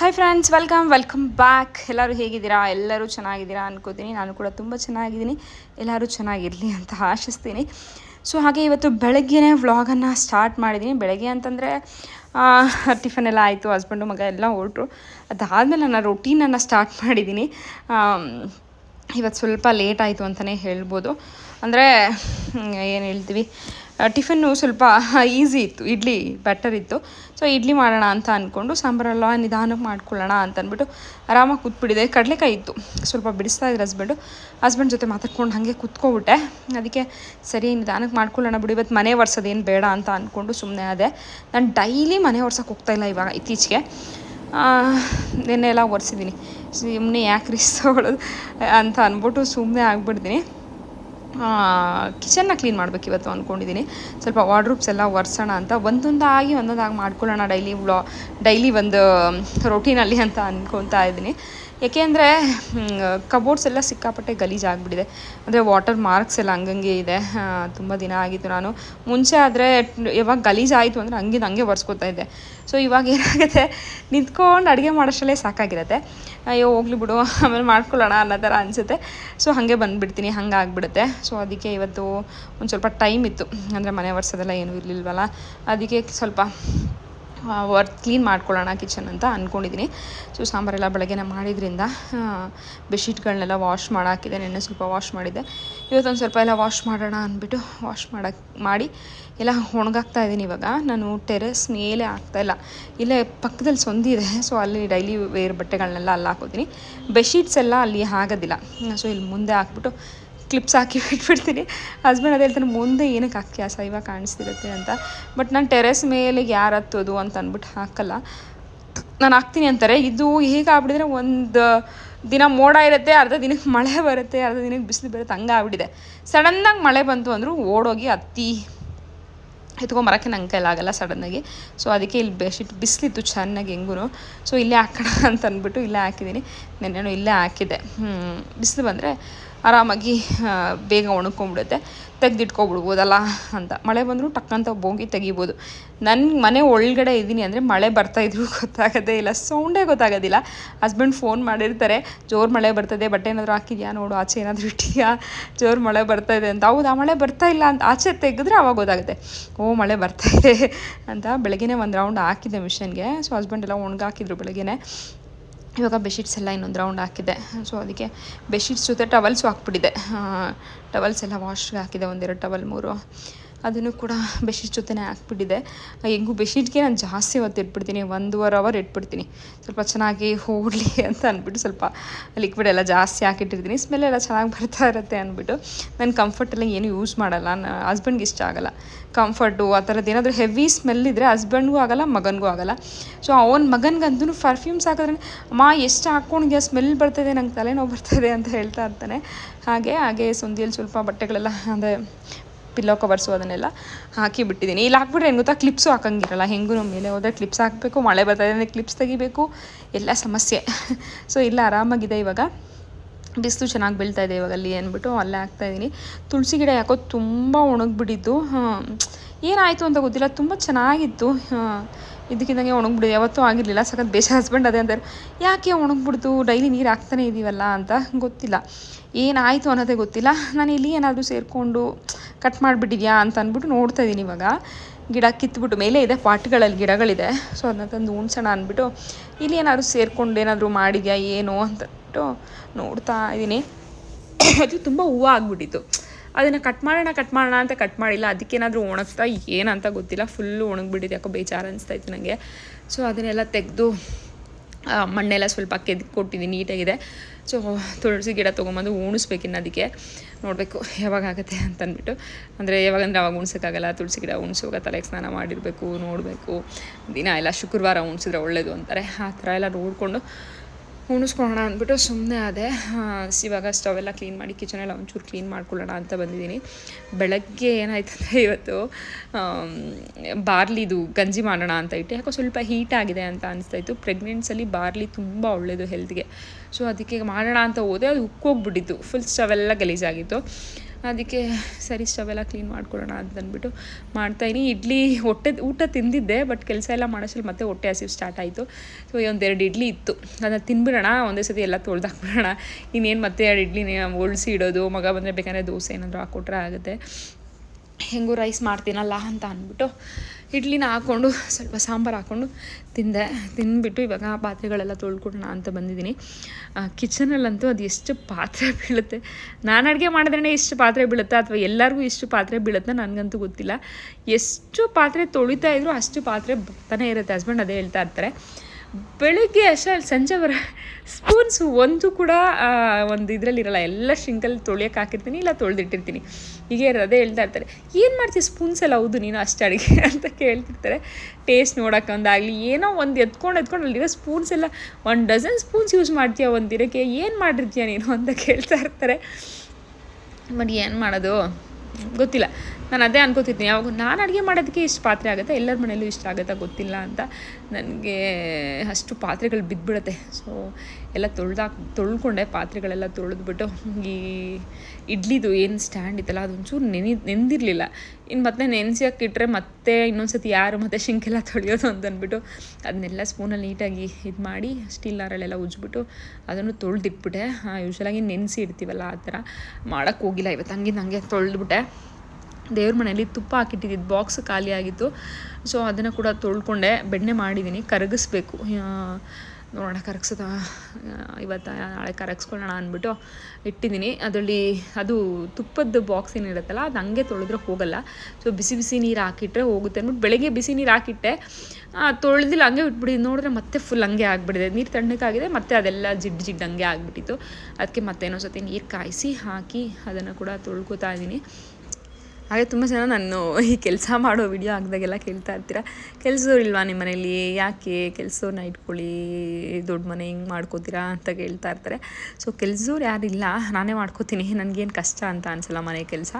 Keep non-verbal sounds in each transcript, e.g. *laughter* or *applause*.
Hi friends welcome welcome back ಎಲ್ಲರೂ ಹೇಗಿದ್ದೀರಾ? ಎಲ್ಲರೂ ಚೆನ್ನಾಗಿದ್ದೀರಾ ಅನ್ಕೋತೀನಿ. ನಾನು ಕೂಡ ತುಂಬ ಚೆನ್ನಾಗಿದ್ದೀನಿ. ಎಲ್ಲರೂ ಚೆನ್ನಾಗಿರಲಿ ಅಂತ ಆಶಿಸ್ತೀನಿ. ಸೊ ಹಾಗೆ ಇವತ್ತು ಬೆಳಗ್ಗೆನೇ ವ್ಲಾಗನ್ನು ಸ್ಟಾರ್ಟ್ ಮಾಡಿದ್ದೀನಿ. ಬೆಳಗ್ಗೆ ಅಂತಂದರೆ ಟಿಫನ್ ಎಲ್ಲ ಆಯಿತು ಹಸ್ಬೆಂಡು ಮಗ ಎಲ್ಲ ಹೊರಟ್ರು. ಅದಾದಮೇಲೆ ನಾನು ರೊಟೀನನ್ನು ಸ್ಟಾರ್ಟ್ ಮಾಡಿದ್ದೀನಿ. ಇವತ್ತು ಸ್ವಲ್ಪ ಲೇಟ್ ಆಯಿತು ಅಂತಲೇ ಹೇಳ್ಬೋದು. ಅಂದರೆ ಏನು ಹೇಳ್ತೀವಿ? ಟಿಫನ್ನು ಸ್ವಲ್ಪ *laughs* ಈಸಿ ಇತ್ತು, ಇಡ್ಲಿ ಬೆಟರ್ ಇತ್ತು. ಸೊ ಇಡ್ಲಿ ಮಾಡೋಣ ಅಂತ ಅಂದ್ಕೊಂಡು ಸಾಂಬಾರೆಲ್ಲ ನಿಧಾನಕ್ಕೆ ಮಾಡ್ಕೊಳ್ಳೋಣ ಅಂತ ಅಂದ್ಬಿಟ್ಟು ಆರಾಮಾಗಿ ಕೂತ್ಬಿಟ್ಟಿದೆ. ಕಡಲೆಕಾಯಿ ಇತ್ತು, ಸ್ವಲ್ಪ ಬಿಡಿಸ್ತಾ ಇದ್ರು ಹಸ್ಬೆಂಡು ಹಸ್ಬೆಂಡ್ ಜೊತೆ ಮಾತಾಡ್ಕೊಂಡು ಹಾಗೆ ಕೂತ್ಕೊಬಿಟ್ಟೆ. ಅದಕ್ಕೆ ಸರಿ, ನಿಧಾನಕ್ಕೆ ಮಾಡ್ಕೊಳ್ಳೋಣ ಬಿಡು, ಇವತ್ತು ಮನೆ ಒರ್ಸೋದೇನು ಬೇಡ ಅಂತ ಅಂದ್ಕೊಂಡು ಸುಮ್ಮನೆ ಆದೆ. ನಾನು ಡೈಲಿ ಮನೆ ಒರ್ಸೋಕೆ ಹೋಗ್ತಾಯಿಲ್ಲ ಇವಾಗ ಇತ್ತೀಚೆಗೆ. ನಿನ್ನೆ ಎಲ್ಲ ಒರೆಸಿದ್ದೀನಿ. ಸುಮ್ಮನೆ ಯಾಕೆ ರೀಸ್ ಅಂತ ಅಂದ್ಬಿಟ್ಟು ಸುಮ್ಮನೆ ಆಗ್ಬಿಡ್ತೀನಿ. ಕಿಚನ್ನ ಕ್ಲೀನ್ ಮಾಡ್ಬೇಕು ಇವತ್ತು ಅಂದ್ಕೊಂಡಿದ್ದೀನಿ ಸ್ವಲ್ಪ ವಾರ್ಡ್ರೂಬ್ಸ್ ಎಲ್ಲ ಒರೆಸೋಣ ಅಂತ. ಒಂದೊಂದಾಗಿ ಒಂದೊಂದಾಗಿ ಮಾಡ್ಕೊಳ್ಳೋಣ ಡೈಲಿ ವ್ಲಾ ಡೈಲಿ ಒಂದು ರೊಟೀನಲ್ಲಿ ಅಂತ ಅಂದ್ಕೊತಾ ಇದ್ದೀನಿ ಏಕೆಂದರೆ ಕಬೋರ್ಡ್ಸ್ ಎಲ್ಲ ಸಿಕ್ಕಾಪಟ್ಟೆ ಗಲೀಜಾಗ್ಬಿಟ್ಟಿದೆ ಅಂದರೆ ವಾಟರ್ ಮಾರ್ಕ್ಸ್ ಎಲ್ಲ ಹಂಗಂಗೆ ಇದೆ. ತುಂಬ ದಿನ ಆಗಿತ್ತು ನಾನು. ಮುಂಚೆ ಆದರೆ ಯಾವಾಗ ಗಲೀಜಾಯಿತು ಅಂದರೆ ಹಂಗೆ ಹಂಗೆ ಒರೆಸ್ಕೊತಾ ಇದ್ದೆ. ಸೊ ಇವಾಗ ಏನಾಗುತ್ತೆ, ನಿಂತ್ಕೊಂಡು ಅಡುಗೆ ಮಾಡೋಷ್ಟರಲ್ಲೇ ಸಾಕಾಗಿರುತ್ತೆ. ಅಯ್ಯೋ, ಹೋಗ್ಲಿ ಬಿಡು, ಆಮೇಲೆ ಮಾಡ್ಕೊಳ್ಳೋಣ ಅನ್ನೋ ಥರ ಅನಿಸುತ್ತೆ. ಸೊ ಹಾಗೆ ಬಂದುಬಿಡ್ತೀನಿ, ಹಂಗೆ ಆಗಿಬಿಡುತ್ತೆ. ಸೊ ಅದಕ್ಕೆ ಇವತ್ತು ಒಂದು ಸ್ವಲ್ಪ ಟೈಮ್ ಇತ್ತು. ಅಂದರೆ ಮನೆ ಒರೆಸೋದೆಲ್ಲ ಏನೂ ಇರಲಿಲ್ವಲ್ಲ. ಅದಕ್ಕೆ ಸ್ವಲ್ಪ ವರ್ ಕ್ಲೀನ್ ಮಾಡ್ಕೊಳ್ಳೋಣ ಕಿಚನ್ ಅಂತ ಅಂದ್ಕೊಂಡಿದ್ದೀನಿ ಸೊ ಸಾಂಬಾರೆಲ್ಲ ಬೆಳಗ್ಗೆನೇ ಮಾಡಿದ್ರಿಂದ ಬೆಡ್ಶೀಟ್ಗಳನ್ನೆಲ್ಲ ವಾಶ್ ಮಾಡಾಕಿದೆ. ನೆನ್ನೆ ಸ್ವಲ್ಪ ವಾಶ್ ಮಾಡಿದ್ದೆ. ಇವತ್ತೊಂದು ಸ್ವಲ್ಪ ಎಲ್ಲ ವಾಶ್ ಮಾಡೋಣ ಅಂದ್ಬಿಟ್ಟು ವಾಶ್ ಮಾಡೋಕ್ಕೆ ಮಾಡಿ ಎಲ್ಲ ಒಣಗಾಕ್ತಾ ಇದ್ದೀನಿ ಇವಾಗ. ನಾನು ಟೆರೆಸ್ ಮೇಲೆ ಆಗ್ತಾಯಿಲ್ಲ ಇಲ್ಲೇ. ಪಕ್ಕದಲ್ಲಿ ಸೊಂದಿದೆ ಸೊ ಅಲ್ಲಿ ಡೈಲಿ ವೇರ್ ಬಟ್ಟೆಗಳನ್ನೆಲ್ಲ ಅಲ್ಲಿ ಹಾಕೋತೀನಿ. ಬೆಡ್ಶೀಟ್ಸ್ ಎಲ್ಲ ಅಲ್ಲಿ ಆಗೋದಿಲ್ಲ ಸೊ ಇಲ್ಲಿ ಮುಂದೆ ಹಾಕ್ಬಿಟ್ಟು ಕ್ಲಿಪ್ಸ್ ಹಾಕಿ ಬಿಟ್ಬಿಡ್ತೀನಿ. ಹಸ್ಬೆಂಡ್ ಅದೇ ಹೇಳ್ತಾನೆ, ಮುಂದೆ ಏನಕ್ಕೆ ಹಾಕಿ ಅಸಹ್ಯ ಕಾಣಿಸ್ತಿರುತ್ತೆ ಅಂತ? ಬಟ್ ನಾನು ಟೆರೆಸ್ ಮೇಲೆ ಯಾರು ಹತ್ತೋದು ಅಂತ ಅಂದ್ಬಿಟ್ಟು ಹಾಕಲ್ಲ. ನಾನು ಹಾಕ್ತೀನಿ ಅಂತಾರೆ. ಇದು ಹೇಗಾಗ್ಬಿಟ್ಟಿದ್ರೆ ಒಂದು ದಿನ ಮೋಡ ಇರುತ್ತೆ, ಅರ್ಧ ದಿನಕ್ಕೆ ಮಳೆ ಬರುತ್ತೆ, ಅರ್ಧ ದಿನಕ್ಕೆ ಬಿಸಿಲು ಬರುತ್ತೆ, ಹಂಗೆ ಆಗ್ಬಿಟ್ಟಿದೆ. ಸಡನ್ನಾಗಿ ಮಳೆ ಬಂತು ಅಂದರೂ ಓಡೋಗಿ ಹತ್ತಿ ಎತ್ಕೊಂಬರೋಕ್ಕೆ ನನ್ನ ಕೈಲಾಗಲ್ಲ ಸಡನ್ನಾಗಿ ಸೊ ಅದಕ್ಕೆ ಇಲ್ಲಿ ಬೆಡ್ಶೀಟ್ ಬಿಸಿಲಿತ್ತು ಚೆನ್ನಾಗಿ ಹೆಂಗೂ ಸೊ ಇಲ್ಲೇ ಹಾಕೋಣ ಅಂತ ಅಂದ್ಬಿಟ್ಟು ಇಲ್ಲೇ ಹಾಕಿದ್ದೀನಿ. ನೆನ್ನೆನೂ ಇಲ್ಲೇ ಹಾಕಿದ್ದೆ. ಬಿಸಿಲು ಬಂದರೆ ಆರಾಮಾಗಿ ಬೇಗ ಒಣಗ್ಕೊಂಬಿಡುತ್ತೆ ತೆಗೆದಿಟ್ಕೊಬಿಡ್ಬೋದಲ್ಲ ಅಂತ. ಮಳೆ ಬಂದರೂ ಟಕ್ಕಂತ ಬೋಗಿ ತೆಗಿಬೋದು. ನನ್ನ ಮನೆ ಒಳಗಡೆ ಇದ್ದೀನಿ ಅಂದರೆ ಮಳೆ ಬರ್ತಾ ಇದ್ರು ಗೊತ್ತಾಗೋದೇ ಇಲ್ಲ. ಸೌಂಡೇ ಗೊತ್ತಾಗೋದಿಲ್ಲ. ಹಸ್ಬೆಂಡ್ ಫೋನ್ ಮಾಡಿರ್ತಾರೆ, ಜೋರು ಮಳೆ ಬರ್ತದೆ, ಬಟ್ಟೆ ಏನಾದರೂ ಹಾಕಿದ್ಯಾ ನೋಡು, ಆಚೆ ಏನಾದರೂ ಇಟ್ಟಿದ್ಯಾ, ಜೋರು ಮಳೆ ಬರ್ತಾ ಇದೆ ಅಂತ. ಆ ಮಳೆ ಬರ್ತಾ ಇಲ್ಲ ಅಂತ. ಆಚೆ ತೆಗೆದ್ರೆ ಅವಾಗ ಗೊತ್ತಾಗುತ್ತೆ. ಓ, ಮಳೆ ಬರ್ತಾ ಇದೆ ಅಂತ ಬೆಳಗ್ಗೆನೇ ಒಂದು ರೌಂಡ್ ಹಾಕಿದ್ದೆ ಮಿಷನ್ಗೆ. ಸೊ ಹಸ್ಬೆಂಡ್ ಎಲ್ಲ ಒಣಗಾಕಿದ್ರು ಬೆಳಗ್ಗೆನೆ. ಇವಾಗ ಬೆಡ್ಶೀಟ್ಸ್ ಎಲ್ಲ ಇನ್ನೊಂದು ರೌಂಡ್ ಹಾಕಿದೆ. ಸೊ ಅದಕ್ಕೆ ಬೆಡ್ಶೀಟ್ಸ್ ಜೊತೆ ಟವಲ್ಸು ಹಾಕ್ಬಿಟ್ಟಿದೆ. ಟವಲ್ಸ್ ಎಲ್ಲ ವಾಶ್ಗೆ ಹಾಕಿದೆ, ಒಂದೆರಡು ಟವಲ್ ಮೂರು. ಅದನ್ನು ಕೂಡ ಬೆಡ್ಶೀಟ್ ಜೊತೆನೇ ಹಾಕ್ಬಿಟ್ಟಿದೆ. ಹೆಂಗೂ ಬೆಡ್ಶೀಟ್ಗೆ ನಾನು ಜಾಸ್ತಿ ಹೊತ್ತು ಇಟ್ಬಿಡ್ತೀನಿ, ಒಂದೂವರೆ ಅವರ್ ಇಟ್ಬಿಡ್ತೀನಿ. ಸ್ವಲ್ಪ ಚೆನ್ನಾಗಿ ಹೋಗಲಿ *laughs* ಅಂತ ಅಂದ್ಬಿಟ್ಟು ಸ್ವಲ್ಪ ಲಿಕ್ವಿಡ್ ಎಲ್ಲ ಜಾಸ್ತಿ ಹಾಕಿಟ್ಟಿರ್ತೀನಿ. ಸ್ಮೆಲ್ ಎಲ್ಲ ಚೆನ್ನಾಗಿ ಬರ್ತಾ ಇರುತ್ತೆ ಅಂದ್ಬಿಟ್ಟು ನಾನು ಕಂಫರ್ಟೆಲ್ಲ ಏನು ಯೂಸ್ ಮಾಡಲ್ಲ. ನನ್ನ ಹಸ್ಬೆಂಡ್ಗೆ ಇಷ್ಟ ಆಗಲ್ಲ. ಕಂಫರ್ಟು ಆ ಥರದ್ದು ಏನಾದರೂ ಹೆವಿ ಸ್ಮೆಲ್ ಇದ್ದರೆ ಹಸ್ಬೆಂಡ್ಗೂ ಆಗಲ್ಲ, ಮಗನಿಗೂ ಆಗಲ್ಲ. ಸೊ ಅವನ ಮಗನಿಗಂತೂ ಪರ್ಫ್ಯೂಮ್ಸ್ ಹಾಕಿದ್ರೆ, ಅಮ್ಮ, ಎಷ್ಟು ಹಾಕ್ಕೊಂಡಿದ್ಯಾ ಸ್ಮೆಲ್ ಬರ್ತಾಯಿದೆ ನಂಗೆ ತಲೆನೋವು ಬರ್ತಾಯಿದೆ ಅಂತ ಹೇಳ್ತಾ ಇರ್ತಾನೆ. ಹಾಗೆ ಹಾಗೆ ಸಂದಿಯಲ್ಲಿ ಸ್ವಲ್ಪ ಬಟ್ಟೆಗಳೆಲ್ಲ, ಅಂದರೆ ಪಿಲ್ಲೋ ಕವರ್ಸು ಅದನ್ನೆಲ್ಲ ಹಾಕಿ ಬಿಟ್ಟಿದ್ದೀನಿ. ಇಲ್ಲಿ ಹಾಕ್ಬಿಟ್ರೆ ಏನು ಗೊತ್ತಾ? ಕ್ಲಿಪ್ಸು ಹಾಕಂಗಿರಲ್ಲ. ಹೆಂಗೂ ನಮ್ಮ ಮೇಲೆ ಹೋದರೆ ಕ್ಲಿಪ್ಸ್ ಹಾಕಬೇಕು, ಮಳೆ ಬರ್ತಾಯಿದೆ ಅಂದರೆ ಕ್ಲಿಪ್ಸ್ ತೆಗಿಬೇಕು. ಎಲ್ಲ ಸಮಸ್ಯೆ. *laughs* ಸೊ ಇಲ್ಲ, ಆರಾಮಾಗಿದೆ ಇವಾಗ. ಬಿಸಿಲು ಚೆನ್ನಾಗಿ ಬೀಳ್ತಾ ಇದೆ ಇವಾಗ ಅಲ್ಲಿ ಅಂದ್ಬಿಟ್ಟು ಅಲ್ಲೇ ಹಾಕ್ತಾಯಿದ್ದೀನಿ ತುಳಸಿ ಗಿಡ ಯಾಕೋ ತುಂಬ ಒಣಗಿಬಿಟ್ಟಿದ್ದು. ಏನಾಯಿತು ಅಂತ ಗೊತ್ತಿಲ್ಲ. ತುಂಬ ಚೆನ್ನಾಗಿತ್ತು. ಇದಕ್ಕಿದ್ದಂಗೆ ಒಣಗಿಬಿಡಿದೆ ಯಾವತ್ತೂ ಆಗಿರಲಿಲ್ಲ. ಸಖತ್ ಬೇಸ ಹಸ್ಬೆಂಡ್ ಅದೇ ಅಂತಾರೆ. ಯಾಕೆ ಒಣಗಿಬಿಡ್ತು ಡೈಲಿ ನೀರು ಹಾಕ್ತಾನೆ ಇದ್ದೀವಲ್ಲ ಅಂತ ಗೊತ್ತಿಲ್ಲ. ಏನಾಯಿತು ಅನ್ನೋದೇ ಗೊತ್ತಿಲ್ಲ. ನಾನು ಇಲ್ಲಿ ಏನಾದರೂ ಸೇರಿಕೊಂಡು ಕಟ್ ಮಾಡಿಬಿಟ್ಟಿದ್ಯಾ ಅಂತ ಅಂದ್ಬಿಟ್ಟು ನೋಡ್ತಾ ಇದ್ದೀನಿ ಇವಾಗ. ಗಿಡ ಕಿತ್ಬಿಟ್ಟು ಮೇಲೆ ಇದೆ, ಪಾಟ್ಗಳಲ್ಲಿ ಗಿಡಗಳಿದೆ. ಸೊ ಅದನ್ನ ತಂದು ಉಣ್ಸೋಣ ಅಂದ್ಬಿಟ್ಟು ಇಲ್ಲಿ ಏನಾದರೂ ಸೇರ್ಕೊಂಡು ಏನಾದರೂ ಮಾಡಿದ್ಯಾ, ಏನು ಅಂತಬಿಟ್ಟು ನೋಡ್ತಾ ಇದ್ದೀನಿ. ಅದು ತುಂಬ ಹೂವು ಆಗ್ಬಿಟ್ಟಿತ್ತು. ಅದನ್ನು ಕಟ್ ಮಾಡೋಣ ಕಟ್ ಮಾಡೋಣ ಅಂತ ಕಟ್ ಮಾಡಿಲ್ಲ. ಅದಕ್ಕೇನಾದರೂ ಒಣಗ್ತಾ ಏನಂತ ಗೊತ್ತಿಲ್ಲ. ಫುಲ್ಲು ಒಣಗಿಬಿಟ್ಟಿದೆ. ಯಾಕೋ ಬೇಜಾರು ಅನಿಸ್ತಾಯಿತ್ತು ನನಗೆ ಸೊ ಅದನ್ನೆಲ್ಲ ತೆಗೆದು ಮಣ್ಣೆಲ್ಲ ಸ್ವಲ್ಪ ಕೆದ್ದು ಕೊಟ್ಟಿದ್ದೀನಿ ನೀಟಾಗಿದೆ. ಸೊ ತುಳಸಿ ಗಿಡ ತೊಗೊಂಬಂದು ಉಣಿಸ್ಬೇಕಿನ್ನು ಅದಕ್ಕೆ. ನೋಡಬೇಕು ಯಾವಾಗ ಆಗುತ್ತೆ ಅಂತ ಅಂದ್ಬಿಟ್ಟು ಅಂದರೆ ಯಾವಾಗಂದ್ರೆ ಅವಾಗ ಉಣ್ಸೋಕ್ಕಾಗಲ್ಲ, ತುಳಸಿ ಗಿಡ ಉಣಿಸುವಾಗ ತಲೆಗೆ ಸ್ನಾನ ಮಾಡಿರಬೇಕು, ನೋಡಬೇಕು. ದಿನ ಎಲ್ಲ ಶುಕ್ರವಾರ ಉಣಿಸಿದ್ರೆ ಒಳ್ಳೆಯದು ಅಂತಾರೆ. ಆ ಥರ ಎಲ್ಲ ನೋಡಿಕೊಂಡು ಉಣಿಸ್ಕೊಳ್ಳೋಣ ಅಂದ್ಬಿಟ್ಟು ಸುಮ್ಮನೆ ಆದೆ. ಇವಾಗ ಸ್ಟವ್ ಎಲ್ಲ ಕ್ಲೀನ್ ಮಾಡಿ, ಕಿಚನ್ ಎಲ್ಲ ಒಂಚೂರು ಕ್ಲೀನ್ ಮಾಡ್ಕೊಳ್ಳೋಣ ಅಂತ ಬಂದಿದ್ದೀನಿ. ಬೆಳಗ್ಗೆ ಏನಾಯ್ತಂದ್ರೆ ಇವತ್ತು ಬಾರ್ಲಿದು ಗಂಜಿ ಮಾಡೋಣ ಅಂತ ಇಟ್ಟು, ಯಾಕೋ ಸ್ವಲ್ಪ ಹೀಟ್ ಆಗಿದೆ ಅಂತ ಅನಿಸ್ತಾಯಿತ್ತು ಪ್ರೆಗ್ನೆನ್ಸಲ್ಲಿ ಬಾರ್ಲಿ ತುಂಬ ಒಳ್ಳೆಯದು ಹೆಲ್ತ್ಗೆ ಸೊ ಅದಕ್ಕೆ ಮಾಡೋಣ ಅಂತ ಹೋದೆ. ಅದು ಉಕ್ಕೋಗ್ಬಿಟ್ಟಿತ್ತು. ಫುಲ್ ಸ್ಟವ್ ಎಲ್ಲ ಗಲೀಜಾಗಿತ್ತು. ಅದಕ್ಕೆ ಸರಿ ಸ್ಟವೆಲ್ಲ ಕ್ಲೀನ್ ಮಾಡ್ಕೊಳ್ಳೋಣ ಅಂತ ಅಂದ್ಬಿಟ್ಟು ಮಾಡ್ತಾಯಿನಿ ಇಡ್ಲಿ ಹೊಟ್ಟೆ, ಊಟ ತಿಂದಿದ್ದೆ, ಬಟ್ ಕೆಲಸ ಎಲ್ಲ ಮಾಡೋಸಲ್ಲಿ ಮತ್ತೆ ಹೊಟ್ಟೆ ಹಸಿವು ಸ್ಟಾರ್ಟ್ ಆಯಿತು. ಸೊ ಒಂದೆರಡು ಇಡ್ಲಿ ಇತ್ತು. ಅದನ್ನು ತಿನ್ಬಿಡೋಣ ಒಂದೇ ಸತಿ ಎಲ್ಲ ತೊಳ್ದಾಕ್ಬಿಡೋಣ. ಇನ್ನೇನು ಮತ್ತೆ ಎರಡು ಇಡ್ಲಿನೇ ಒಳ್ಸಿ ಇಡೋದು, ಮಗ ಬಂದರೆ ಬೇಕಾದ್ರೆ ದೋಸೆ ಏನಾದರೂ ಹಾಕ್ಕೊಟ್ರೆ ಆಗುತ್ತೆ. ಹೆಂಗೂ ರೈಸ್ ಮಾಡ್ತೀನಲ್ಲ ಅಂತ ಅಂದ್ಬಿಟ್ಟು ಇಡ್ಲಿನ ಹಾಕ್ಕೊಂಡು ಸ್ವಲ್ಪ ಸಾಂಬಾರು ಹಾಕ್ಕೊಂಡು ತಿಂದೆ. ತಿಂದ್ಬಿಟ್ಟು ಇವಾಗ ಪಾತ್ರೆಗಳೆಲ್ಲ ತೊಳ್ಕೊಡೋಣ ಅಂತ ಬಂದಿದ್ದೀನಿ. ಕಿಚನಲ್ಲಂತೂ ಅದು ಎಷ್ಟು ಪಾತ್ರೆ ಬೀಳುತ್ತೆ? ನಾನು ಅಡುಗೆ ಮಾಡಿದ್ರೇ ಎಷ್ಟು ಪಾತ್ರೆ ಬೀಳುತ್ತೆ? ಅಥವಾ ಎಲ್ಲರಿಗೂ ಇಷ್ಟು ಪಾತ್ರೆ ಬೀಳುತ್ತೆ? ನನಗಂತೂ ಗೊತ್ತಿಲ್ಲ. ಎಷ್ಟು ಪಾತ್ರೆ ತೊಳಿತಾ ಇದ್ದರೂ ಅಷ್ಟು ಪಾತ್ರೆ ಬರ್ತಾನೆ ಇರುತ್ತೆ. ಹಸ್ಬೆಂಡ್ ಅದೇ ಹೇಳ್ತಾ ಇರ್ತಾರೆ. ಬೆಳಿಗ್ಗೆ ಅಷ್ಟೇ, ಅಲ್ಲಿ ಸಂಜೆ ಬರ ಸ್ಪೂನ್ಸು ಒಂದು ಕೂಡ ಒಂದು ಇದರಲ್ಲಿರಲ್ಲ ಎಲ್ಲ ಶಿಂಕಲ್ಲಿ ತೊಳಿಯೋಕೆ ಹಾಕಿರ್ತೀನಿ, ಇಲ್ಲ ತೊಳೆದಿಟ್ಟಿರ್ತೀನಿ. ಹೀಗೆ ಅದೇ ಹೇಳ್ತಾ ಇರ್ತಾರೆ. ಏನು ಮಾಡ್ತೀವಿ ಸ್ಪೂನ್ಸ್ ಎಲ್ಲ? ಹೌದು, ನೀನು ಅಷ್ಟು ಅಡುಗೆ *laughs* ಅಂತ ಕೇಳ್ತಿರ್ತಾರೆ. ಟೇಸ್ಟ್ ನೋಡೋಕೆ ಒಂದಾಗಲಿ, ಏನೋ ಒಂದು ಎತ್ಕೊಂಡು ಎತ್ಕೊಂಡು ಅಲ್ಲಿರೋ ಸ್ಪೂನ್ಸ್ ಎಲ್ಲ, ಒಂದು ಡಜನ್ ಸ್ಪೂನ್ಸ್ ಯೂಸ್ ಮಾಡ್ತೀಯ ಒಂದು ದಿನಕ್ಕೆ? ಏನು ಮಾಡಿರ್ತೀಯ ನೀನು ಅಂತ ಕೇಳ್ತಾ ಇರ್ತಾರೆ. ಬಟ್ ಏನು ಮಾಡೋದು? ಗೊತ್ತಿಲ್ಲ. ನಾನು ಅದೇ ಅನ್ಕೋತಿದ್ದೆ ಯಾವಾಗ ನಾನು ಅಡುಗೆ ಮಾಡೋದಕ್ಕೆ ಇಷ್ಟು ಪಾತ್ರೆ ಆಗುತ್ತೆ? ಎಲ್ಲರ ಮನೇಲೂ ಇಷ್ಟ ಆಗುತ್ತಾ ಗೊತ್ತಿಲ್ಲ ಅಂತ. ನನಗೆ ಅಷ್ಟು ಪಾತ್ರೆಗಳು ಬಿದ್ದುಬಿಡುತ್ತೆ ಸೊ ಎಲ್ಲ ತೊಳೆದಾಕ್ ತೊಳ್ಕೊಂಡೆ. ಪಾತ್ರೆಗಳೆಲ್ಲ ತೊಳೆದ್ಬಿಟ್ಟು ಈ ಇಡ್ಲಿದು ಏನು ಸ್ಟ್ಯಾಂಡ್ ಇತ್ತಲ್ಲ, ಅದೊಂಚೂರು ನೆನೆ, ನೆಂದಿರಲಿಲ್ಲ. ಇನ್ನು ಮತ್ತೆ ನೆನೆಸಿ ಇಟ್ಟರೆ ಮತ್ತೆ ಇನ್ನೊಂದು ಸತಿ ಯಾರು ಮತ್ತೆ ಶಿಂಕೆಲ್ಲ ತೊಳೆಯೋದು ಅಂತ ಅಂದ್ಬಿಟ್ಟು ಅದನ್ನೆಲ್ಲ ಸ್ಪೂನಲ್ಲಿ ನೀಟಾಗಿ ಇದು ಮಾಡಿ ಸ್ಟೀಲ್ ನಾರಳೆಲ್ಲ ಉಜ್ಬಿಟ್ಟು ಅದನ್ನು ತೊಳೆದಿಟ್ಬಿಟ್ಟೆ. ಯೂಶ್ವಲಾಗಿ ನೆನೆಸಿ ಇಡ್ತೀವಲ್ಲ ಆ ಥರ ಮಾಡೋಕ್ಕೋಗಿಲ್ಲ ಇವತ್ತು ಹಂಗೆ ತೊಳೆದ್ಬಿಟ್ಟೆ. ದೇವ್ರ ಮನೆಯಲ್ಲಿ ತುಪ್ಪ ಹಾಕಿಟ್ಟಿದ್ದು ಬಾಕ್ಸ್ ಖಾಲಿ ಆಗಿತ್ತು. ಸೊ ಅದನ್ನು ಕೂಡ ತೊಳ್ಕೊಂಡೆ, ಬೆಣ್ಣೆ ಮಾಡಿದ್ದೀನಿ ಕರಗಿಸ್ಬೇಕು. ನೋಡೋಣ, ಕರಗ್ಸದ? ಇವತ್ತು ನಾಳೆ ಕರಗಿಸ್ಕೊಳ್ಳೋಣ ಅಂದ್ಬಿಟ್ಟು ಇಟ್ಟಿದ್ದೀನಿ ಅದರಲ್ಲಿ ಅದು ತುಪ್ಪದ ಬಾಕ್ಸ್ ಏನಿರುತ್ತಲ್ಲ, ಅದು ಹಂಗೆ ತೊಳೆದ್ರೆ ಹೋಗಲ್ಲ. ಸೊ ಬಿಸಿ ಬಿಸಿ ನೀರು ಹಾಕಿಟ್ರೆ ಹೋಗುತ್ತೆ ಅಂದ್ಬಿಟ್ಟು, ಬೆಳಗ್ಗೆ ಬಿಸಿ ನೀರು ಹಾಕಿಟ್ಟೆ. ತೊಳೆದಿಲ್ಲ, ಹಂಗೆ ಬಿಟ್ಬಿಡಿ. ನೋಡಿದ್ರೆ ಮತ್ತೆ ಫುಲ್ ಹಂಗೆ ಆಗಿಬಿಟ್ಟಿದೆ. ನೀರು ತಣ್ಣಕ್ಕಾಗಿದೆ ಮತ್ತೆ ಅದೆಲ್ಲ ಜಿಡ್ಡು ಜಿಡ್ಡು ಹಂಗೆ ಆಗಿಬಿಟ್ಟಿತ್ತು. ಅದಕ್ಕೆ ಮತ್ತೆ ಇನ್ನೊಂದು ಸತಿ ನೀರು ಕಾಯಿಸಿ ಹಾಕಿ ಅದನ್ನು ಕೂಡ ತೊಳ್ಕೊತಾ ಇದ್ದೀನಿ ಹಾಗೆ ತುಂಬ ಜನ ನಾನು ಈ ಕೆಲಸ ಮಾಡೋ ವಿಡಿಯೋ ಹಾಕಿದಾಗೆಲ್ಲ ಕೇಳ್ತಾ ಇರ್ತೀರ? ಕೆಲಸದವ್ರು ಇಲ್ವಾ ನಿಮ್ಮ ಮನೇಲಿ ಯಾಕೆ ಕೆಲಸವ್ರನ್ನ ಇಟ್ಕೊಳ್ಳಿ? ದೊಡ್ಡ ಮನೆ ಹಿಂಗೆ ಮಾಡ್ಕೋತೀರಾ ಅಂತ ಕೇಳ್ತಾ ಇರ್ತಾರೆ. ಸೊ ಕೆಲಸದವ್ರು ಯಾರಿಲ್ಲ ನಾನೇ ಮಾಡ್ಕೋತೀನಿ. ನನಗೇನು ಕಷ್ಟ ಅಂತ ಅನಿಸಲ್ಲ ಮನೆ ಕೆಲಸ.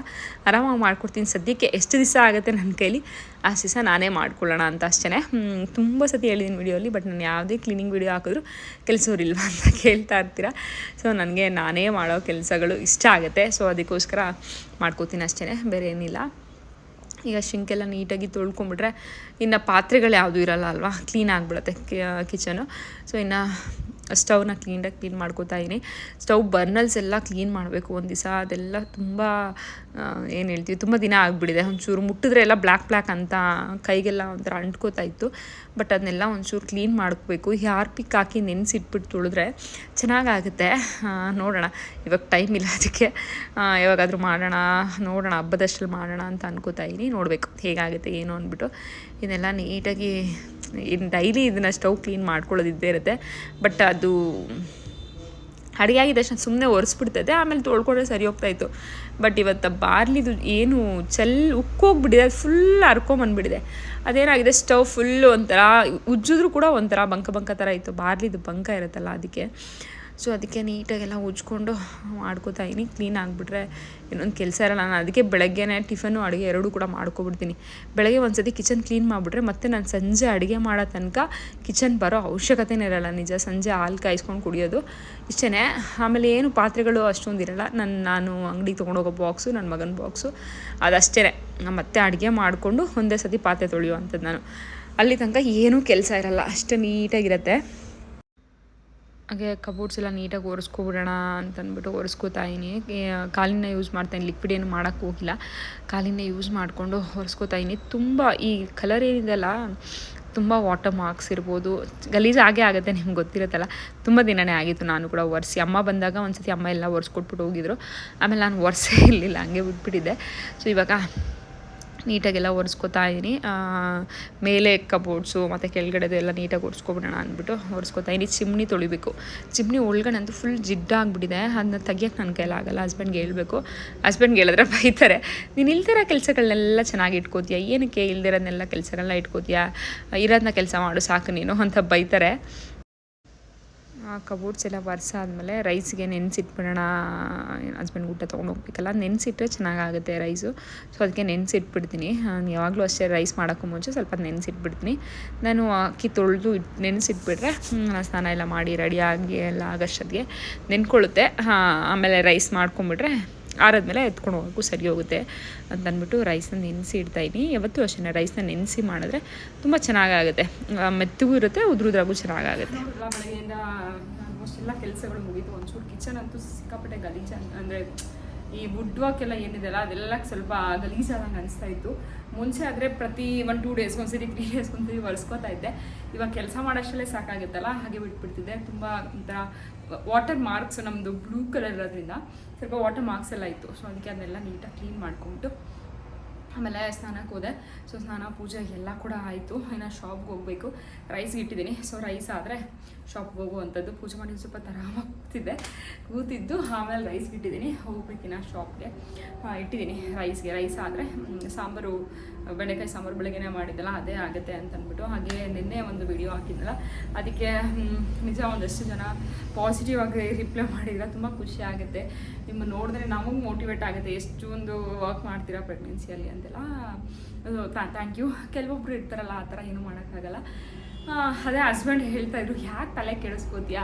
ಆರಾಮಾಗಿ ಮಾಡ್ಕೊಡ್ತೀನಿ. ಸದ್ಯಕ್ಕೆ ಎಷ್ಟು ದಿವಸ ಆಗುತ್ತೆ ನನ್ನ ಕೈಲಿ? ದಿವಸ ನಾನೇ ಮಾಡ್ಕೊಳ್ಳೋಣ ಅಂತ ಅಷ್ಟೇ ತುಂಬ ಸತಿ ಹೇಳಿದ್ದೀನಿ ವಿಡಿಯೋಲಿ, ಬಟ್ ನಾನು ಯಾವುದೇ ಕ್ಲೀನಿಂಗ್ ವಿಡಿಯೋ ಹಾಕಿದ್ರು ಕೆಲಸವ್ರು ಇಲ್ವಾ ಅಂತ *laughs* ಕೇಳ್ತಾ ಇರ್ತೀರ. ಸೊ ನನಗೆ ನಾನೇ ಮಾಡೋ ಕೆಲಸಗಳು ಇಷ್ಟ ಆಗುತ್ತೆ. ಸೊ ಅದಕ್ಕೋಸ್ಕರ ಮಾಡ್ಕೋತೀನಿ ಅಷ್ಟೇ ಬೇರೆ ಏನಿಲ್ಲ. ಈಗ ಶಿಂಕೆಲ್ಲ ನೀಟಾಗಿ ತೊಳ್ಕೊಂಬಿಟ್ರೆ ಇನ್ನು ಪಾತ್ರೆಗಳು ಯಾವುದೂ ಇರಲ್ಲ ಅಲ್ವಾ? ಕ್ಲೀನ್ ಆಗಿಬಿಡುತ್ತೆ ಕಿಚನು. ಸೊ ಇನ್ನು ಸ್ಟವ್ನ ಕ್ಲೀನಾಗಿ ಕ್ಲೀನ್ ಮಾಡ್ಕೋತಾ ಇದ್ದೀನಿ. ಸ್ಟವ್ ಬರ್ನಲ್ಸ್ ಎಲ್ಲ ಕ್ಲೀನ್ ಮಾಡಬೇಕು ಒಂದು ದಿವಸ. ಅದೆಲ್ಲ ತುಂಬ ಏನು ಹೇಳ್ತೀವಿ, ತುಂಬ ದಿನ ಆಗಿಬಿಡಿದೆ ಒಂಚೂರು ಮುಟ್ಟಿದ್ರೆ ಎಲ್ಲ ಬ್ಲ್ಯಾಕ್ ಬ್ಲ್ಯಾಕ್ ಅಂತ ಕೈಗೆಲ್ಲ ಒಂಥರ ಅಂಟ್ಕೋತಾ ಇತ್ತು. ಬಟ್ ಅದನ್ನೆಲ್ಲ ಒಂಚೂರು ಕ್ಲೀನ್ ಮಾಡ್ಕೋಬೇಕು. ಪಿಕ್ ಹಾಕಿ ನೆನೆಸಿಟ್ಬಿಟ್ಟು ತುಳಿದ್ರೆ ಚೆನ್ನಾಗಾಗುತ್ತೆ. ನೋಡೋಣ. ಇವಾಗ ಟೈಮ್ ಇಲ್ಲ ಅದಕ್ಕೆ. ಯಾವಾಗಾದರೂ ಮಾಡೋಣ, ನೋಡೋಣ ಹಬ್ಬದಷ್ಟಲ್ಲಿ ಮಾಡೋಣ ಅಂತ ಅನ್ಕೋತಾ ಇದ್ದೀನಿ. ನೋಡಬೇಕು ಹೇಗಾಗುತ್ತೆ, ಏನು ಅಂದ್ಬಿಟ್ಟು. ಇದನ್ನೆಲ್ಲ ನೀಟಾಗಿ ಇನ್ನು ಡೈಲಿ ಇದನ್ನು ಸ್ಟವ್ ಕ್ಲೀನ್ ಮಾಡ್ಕೊಳ್ಳೋದು ಇದ್ದೇ ಇರುತ್ತೆ. ಬಟ್ ಅದು ಅಡುಗೆ ಆಗಿದ ತಕ್ಷಣ ಸುಮ್ಮನೆ ಒರೆಸ್ಬಿಡ್ತದೆ, ಆಮೇಲೆ ತೊಳ್ಕೊಂಡ್ರೆ ಸರಿ ಹೋಗ್ತಾಯಿತ್ತು ಬಟ್ ಇವತ್ತು ಬಾರ್ಲಿದು ಏನು ಚೆಲ್ ಉಕ್ಕೋಗ್ಬಿಟ್ಟಿದೆ ಅದು ಫುಲ್ ಹರ್ಕೊಂಬಂದ್ಬಿಟ್ಟಿದೆ ಅದೇನಾಗಿದೆ, ಸ್ಟವ್ ಫುಲ್ಲು ಒಂಥರ ಉಜ್ಜಿದ್ರು ಕೂಡ ಒಂಥರ ಬಂಕ ಬಂಕ ಥರ ಇತ್ತು. ಬಾರ್ಲಿದು ಬಂಕ ಇರುತ್ತಲ್ಲ ಅದಕ್ಕೆ. ಸೊ ಅದಕ್ಕೆ ನೀಟಾಗೆಲ್ಲ ಉಜ್ಕೊಂಡು ಮಾಡ್ಕೋತಾ ಇದೀನಿ. ಕ್ಲೀನ್ ಆಗಿಬಿಟ್ರೆ ಇನ್ನೊಂದು ಕೆಲಸ ಇರಲ್ಲ. ನಾನು ಅದಕ್ಕೆ ಬೆಳಗ್ಗೆನೇ ಟಿಫನ್ನು ಅಡುಗೆ ಎರಡೂ ಕೂಡ ಮಾಡ್ಕೊಬಿಡ್ತೀನಿ. ಬೆಳಗ್ಗೆ ಒಂದು ಕಿಚನ್ ಕ್ಲೀನ್ ಮಾಡಿಬಿಟ್ರೆ ಮತ್ತೆ ನಾನು ಸಂಜೆ ಅಡುಗೆ ಮಾಡೋ ತನಕ ಕಿಚನ್ ಬರೋ ಅವಶ್ಯಕತೆನೇ ಇರಲ್ಲ. ನಿಜ ಸಂಜೆ ಹಾಲು ಕಾಯಿಸ್ಕೊಂಡು ಕುಡಿಯೋದು ಇಷ್ಟೇ ಆಮೇಲೆ ಏನು ಪಾತ್ರೆಗಳು ಅಷ್ಟೊಂದು ಇರಲ್ಲ. ನನ್ನ ನಾನು ಅಂಗಡಿಗೆ ತೊಗೊಂಡೋಗೋ ಬಾಕ್ಸು ನನ್ನ ಮಗನ ಬಾಕ್ಸು ಅದಷ್ಟೇ ಮತ್ತೆ ಅಡುಗೆ ಮಾಡಿಕೊಂಡು ಒಂದೇ ಸತಿ ಪಾತ್ರೆ ತೊಳೆಯುವಂಥದ್ದು ನಾನು. ಅಲ್ಲಿ ತನಕ ಏನೂ ಕೆಲಸ ಇರಲ್ಲ. ಅಷ್ಟು ನೀಟಾಗಿರುತ್ತೆ. ಹಾಗೆ ಕಬೋರ್ಡ್ಸ್ ಎಲ್ಲ ನೀಟಾಗಿ ಒರೆಸ್ಕೊಬಿಡೋಣ ಅಂತ ಅಂದ್ಬಿಟ್ಟು ಒರೆಸ್ಕೋತಾ ಇದೀನಿ ಕಾಲಿನ ಯೂಸ್ ಮಾಡ್ತಾಯಿನಿ ಲಿಕ್ವಿಡ್ ಏನು ಮಾಡೋಕ್ಕೆ ಹೋಗಿಲ್ಲ. ಕಾಲಿನ ಯೂಸ್ ಮಾಡಿಕೊಂಡು ಒರೆಸ್ಕೋತಾ ಇದೀನಿ ತುಂಬ ಈ ಕಲರ್ ಏನಿದೆಯಲ್ಲ, ತುಂಬ ವಾಟರ್ ಮಾರ್ಕ್ಸ್ ಇರ್ಬೋದು. ಗಲೀಜು ಆಗೇ ಆಗುತ್ತೆ, ನಿಮ್ಗೆ ಗೊತ್ತಿರುತ್ತಲ್ಲ. ತುಂಬ ದಿನನೇ ಆಗಿತ್ತು ನಾನು ಕೂಡ ಒರೆಸಿ. ಅಮ್ಮ ಬಂದಾಗ ಒಂದು ಸತಿ ಅಮ್ಮ ಎಲ್ಲ ಒರೆಸ್ಕೊಟ್ಬಿಟ್ಟು ಹೋಗಿದ್ರು. ಆಮೇಲೆ ನಾನು ಒರೆಸೇ ಇರಲಿಲ್ಲ, ಹಂಗೆ ಬಿಟ್ಬಿಟ್ಟಿದ್ದೆ. ಸೊ ಇವಾಗ ನೀಟಾಗೆಲ್ಲ ಒರೆಸ್ಕೊತಾ ಇದ್ದೀನಿ ಮೇಲೆ ಕಬೋರ್ಡ್ಸು ಮತ್ತು ಕೆಳಗಡೆದು ಎಲ್ಲ ನೀಟಾಗಿ ಒರೆಸ್ಕೊಬಿಡೋಣ ಅಂದ್ಬಿಟ್ಟು ಒರೆಸ್ಕೊತಾ ಇದ್ದೀನಿ ಚಿಮ್ನಿ ತೊಳಿಬೇಕು. ಚಿಮ್ನಿ ಒಳಗಡೆ ಅಂತೂ ಫುಲ್ ಜಿಡ್ಡಾಗ್ಬಿಟ್ಟಿದೆ ಅದನ್ನ ತೆಗಿಯೋಕೆ ನನ್ನ ಕೈಲಾಗಲ್ಲ ಹಸ್ಬೆಂಡ್ಗೆ ಹೇಳ್ಬೇಕು. ಹಸ್ಬೆಂಡ್ಗೆ ಹೇಳಿದ್ರೆ ಬೈತಾರೆ. ನೀನು ಇಲ್ದಿರೋ ಕೆಲಸಗಳನ್ನೆಲ್ಲ ಚೆನ್ನಾಗಿ ಇಟ್ಕೋತೀಯ? ಏನಕ್ಕೆ ಇಲ್ದಿರೋದನ್ನೆಲ್ಲ ಕೆಲಸಗಳನ್ನ ಇಟ್ಕೋತೀಯ? ಇರೋದನ್ನ ಕೆಲಸ ಮಾಡು ಸಾಕು ನೀನು ಅಂತ ಬೈತಾರೆ. ಆ ಕಬೋರ್ಡ್ಸ್ ಎಲ್ಲ ಒರೆಸಾದ್ಮೇಲೆ ರೈಸ್ಗೆ ನೆನೆಸಿಟ್ಬಿಡೋಣ, ಹಸ್ಬೆಂಡ್ ಊಟ ತೊಗೊಂಡು ಹೋಗ್ಬೇಕಲ್ಲ ನೆನೆಸಿಟ್ರೆ ಚೆನ್ನಾಗಾಗುತ್ತೆ ರೈಸು. ಸೊ ಅದಕ್ಕೆ ನೆನೆಸಿಟ್ಬಿಡ್ತೀನಿ. ನಾನು ಯಾವಾಗಲೂ ಅಷ್ಟೇ ರೈಸ್ ಮಾಡೋಕ್ಕೂ ಮುಂಚೆ ಸ್ವಲ್ಪ ನೆನೆಸಿಟ್ಬಿಡ್ತೀನಿ. ನಾನು ಅಕ್ಕಿ ತೊಳೆದು ಇಟ್, ನೆನೆಸಿಟ್ಬಿಟ್ರೆ ನಾನು ಸ್ನಾನ ಎಲ್ಲ ಮಾಡಿ ರೆಡಿಯಾಗಿ ಎಲ್ಲ ಆಗಷ್ಟೊತ್ತಿಗೆ ನೆನ್ಕೊಳ್ಳುತ್ತೆ. ಆಮೇಲೆ ರೈಸ್ ಮಾಡ್ಕೊಂಬಿಟ್ರೆ ಆರಾದ್ಮೇಲೆ ಎತ್ಕೊಂಡು ಹೋಗೋಕ್ಕೂ ಸರಿ ಹೋಗುತ್ತೆ ಅಂತ ಅಂದ್ಬಿಟ್ಟು ರೈಸ್ನ ನೆನೆಸಿ ಇಡ್ತಾಯಿದ್ದೀನಿ ಯಾವತ್ತೂ ಅಷ್ಟೇ ರೈಸನ್ನ ನೆನೆಸಿ ಮಾಡಿದ್ರೆ ತುಂಬ ಚೆನ್ನಾಗಾಗುತ್ತೆ. ಮೆತ್ತಗೂ ಇರುತ್ತೆ, ಉದ್ರುದ್ರಾಗೂ ಚೆನ್ನಾಗಾಗುತ್ತೆ. ಆಲ್ಮೋಸ್ಟ್ ಎಲ್ಲ ಕೆಲಸಗಳು ಮುಗಿತು. ಒಂಚೂರು ಕಿಚನ್ ಅಂತೂ ಸಿಕ್ಕಾಪಟ್ಟೆ ಗಲೀಜು ಅಂದರೆ ಈ ವುಡ್ ವಾಕ್ ಎಲ್ಲ ಏನಿದೆಲ್ಲ ಅದೆಲ್ಲ ಸ್ವಲ್ಪ ಗಲೀಜಾದಂಗೆ ಅನಿಸ್ತಾ ಇತ್ತು. ಮುಂಚೆ ಆದರೆ ಪ್ರತಿ ಒನ್ ಟೂ ಡೇಸ್ ಒಂದ್ಸರಿ ತ್ರೀ ಡೇಸ್ ಒಂದ್ಸರಿ ಇದ್ದೆ. ಇವಾಗ ಕೆಲಸ ಮಾಡೋಷ್ಟರಲ್ಲೇ ಸಾಕಾಗುತ್ತಲ್ಲ, ಹಾಗೆ ಬಿಟ್ಬಿಡ್ತಿದ್ದೆ. ತುಂಬ ಒಂಥರ ವಾಟರ್ ಮಾರ್ಕ್ಸ್ ನಮ್ಮದು ಬ್ಲೂ ಕಲರ್ ಇರೋದ್ರಿಂದ ಸ್ವಲ್ಪ ವಾಟರ್ ಮಾರ್ಕ್ಸ್ ಎಲ್ಲ ಇತ್ತು. ಸೊ ಅದಕ್ಕೆ ಅದನ್ನೆಲ್ಲ ನೀಟಾಗಿ ಕ್ಲೀನ್ ಮಾಡ್ಕೊಂಬಿಟ್ಟು ಆಮೇಲೆ ಸ್ನಾನಕ್ಕೆ ಹೋದೆ. ಸೊ ಸ್ನಾನ, ಪೂಜೆ ಎಲ್ಲ ಕೂಡ ಆಯಿತು. ಇನ್ನು ಶಾಪ್ಗೆ ಹೋಗಬೇಕು. ರೈಸ್ ಇಟ್ಟಿದ್ದೀನಿ. ಸೊ ರೈಸ್ ಆದರೆ ಶಾಪ್ಗೆ ಹೋಗುವಂಥದ್ದು ಪೂಜೆ ಮಾಡಿ ಸ್ವಲ್ಪ ಆರಾಮಾಗಿ ಕೂತಿದ್ದೆ ಆಮೇಲೆ ರೈಸ್ ಇಟ್ಟಿದ್ದೀನಿ. ಹೋಗ್ಬೇಕಿನ್ನ ಶಾಪ್ಗೆ ಇಟ್ಟಿದ್ದೀನಿ ರೈಸ್ಗೆ ರೈಸ್ ಆದರೆ ಸಾಂಬಾರು, ಬೆಂಡೆಕಾಯಿ ಸಾಂಬಾರು ಬೆಳಗ್ಗೆನೇ ಮಾಡಿದ್ದಲ್ಲ, ಅದೇ ಆಗುತ್ತೆ ಅಂತ ಅಂದ್ಬಿಟ್ಟು ಹಾಗೆ ನಿನ್ನೆ ಒಂದು ವಿಡಿಯೋ ಹಾಕಿದ್ನಲ್ಲ. ಅದಕ್ಕೆ ನಿಜ ಒಂದಷ್ಟು ಜನ ಪಾಸಿಟಿವ್ ಆಗಿ ರಿಪ್ಲೈ ಮಾಡಿದ್ರೆ ತುಂಬ ಖುಷಿ ಆಗುತ್ತೆ. ನಿಮ್ಮ ನೋಡಿದ್ರೆ ನಮಗೆ ಮೋಟಿವೇಟ್ ಆಗುತ್ತೆ. ಎಷ್ಟು ಒಂದು ವರ್ಕ್ ಮಾಡ್ತೀರಾ ಪ್ರೆಗ್ನೆನ್ಸಿಯಲ್ಲಿ ಅಂತೆಲ್ಲ. ಥ್ಯಾಂಕ್ ಯು ಕೆಲವೊಬ್ರು ಇರ್ತಾರಲ್ಲ, ಆ ಥರ ಏನೂ ಮಾಡೋಕ್ಕಾಗಲ್ಲ. ಅದೇ ಹಸ್ಬೆಂಡ್ ಹೇಳ್ತಾ ಇದ್ರು, ಯಾಕೆ ತಲೆ ಕೆಡಿಸ್ಕೋತೀಯ?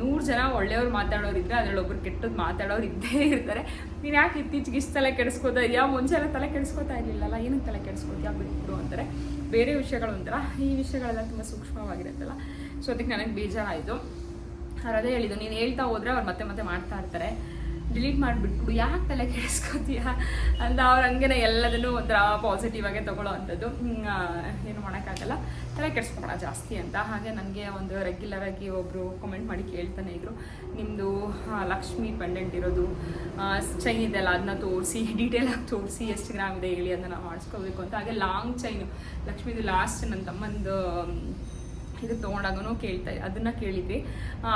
ನೂರು ಜನ ಒಳ್ಳೆಯವ್ರು ಮಾತಾಡೋರು ಇದ್ರೆ ಅದ್ರಲ್ಲಿ ಒಬ್ರು ಕೆಟ್ಟದ್ದು ಮಾತಾಡೋರು ಇದ್ದೇ ಇರ್ತಾರೆ. ನೀನು ಯಾಕೆ ಇತ್ತೀಚೆಗೆ ಇಷ್ಟು ತಲೆ ಕೆಡಿಸ್ಕೋತಾ ಇದೆಯಾ? ಮುಂಚೆ ಎಲ್ಲ ತಲೆ ಕೆಡಿಸ್ಕೋತಾ ಇರಲಿಲ್ಲಲ್ಲ ಏನಕ್ಕೆ ತಲೆ ಕೆಡಿಸ್ಕೋತೀಯಾ ಬಿಟ್ಬಿಡು ಅಂತಾರೆ. ಬೇರೆ ವಿಷಯಗಳು ಒಂಥರ, ಈ ವಿಷಯಗಳೆಲ್ಲ ತುಂಬ ಸೂಕ್ಷ್ಮವಾಗಿರುತ್ತಲ್ಲ. ಸೊ ಅದಕ್ಕೆ ನನಗೆ ಬೇಜಾರಾಯಿತು. ಅವ್ರು ಅದೇ ಹೇಳಿದ್ದು ನೀನು ಹೇಳ್ತಾ ಹೋದರೆ ಅವ್ರು ಮತ್ತೆ ಮತ್ತೆ ಮಾಡ್ತಾ ಇರ್ತಾರೆ. ಡಿಲೀಟ್ ಮಾಡಿಬಿಟ್ಬಿಡು. ಯಾಕೆ ತಲೆ ಕೆಡಿಸ್ಕೋತೀಯ? ಅಂತ ಅವ್ರು ಹಂಗೆ ಎಲ್ಲದನ್ನು ಒಂಥರ ಪಾಸಿಟಿವ್ ಆಗೇ ತೊಗೊಳ್ಳೋ ಅಂಥದ್ದು. ಏನು ಮಾಡೋಕ್ಕಾಗಲ್ಲ. ತಲೆ ಕೆಡಿಸ್ಕೊಬೇಡ ಜಾಸ್ತಿ ಅಂತ. ಹಾಗೆ ನನಗೆ ಒಂದು ರೆಗ್ಯುಲರ್ ಆಗಿ ಒಬ್ಬರು ಕಮೆಂಟ್ ಮಾಡಿ ಕೇಳ್ತಾನೆ ಇದ್ರು. ನಿಮ್ಮದು ಲಕ್ಷ್ಮಿ ಪೆಂಡೆಂಟ್ ಇರೋದು ಚೈನ್ ಇದೆಲ್ಲ ಅದನ್ನ ತೋರಿಸಿ ಡೀಟೇಲ್ ಆಗಿ ತೋರಿಸಿ, ಎಷ್ಟು ಗ್ರಾಮ್ ಇದೆ ಹೇಳಿ ಅದನ್ನ ಮಾಡಿಸ್ಕೋಬೇಕು ಅಂತ. ಹಾಗೆ ಲಾಂಗ್ ಚೈನು ಲಕ್ಷ್ಮಿದು ಲಾಸ್ಟ್ ನನ್ನ ತಮ್ಮಂದು ಇದು ತೊಗೊಂಡಾಗೂ ಕೇಳ್ತಾ ಅದನ್ನ ಕೇಳಿದ್ವಿ.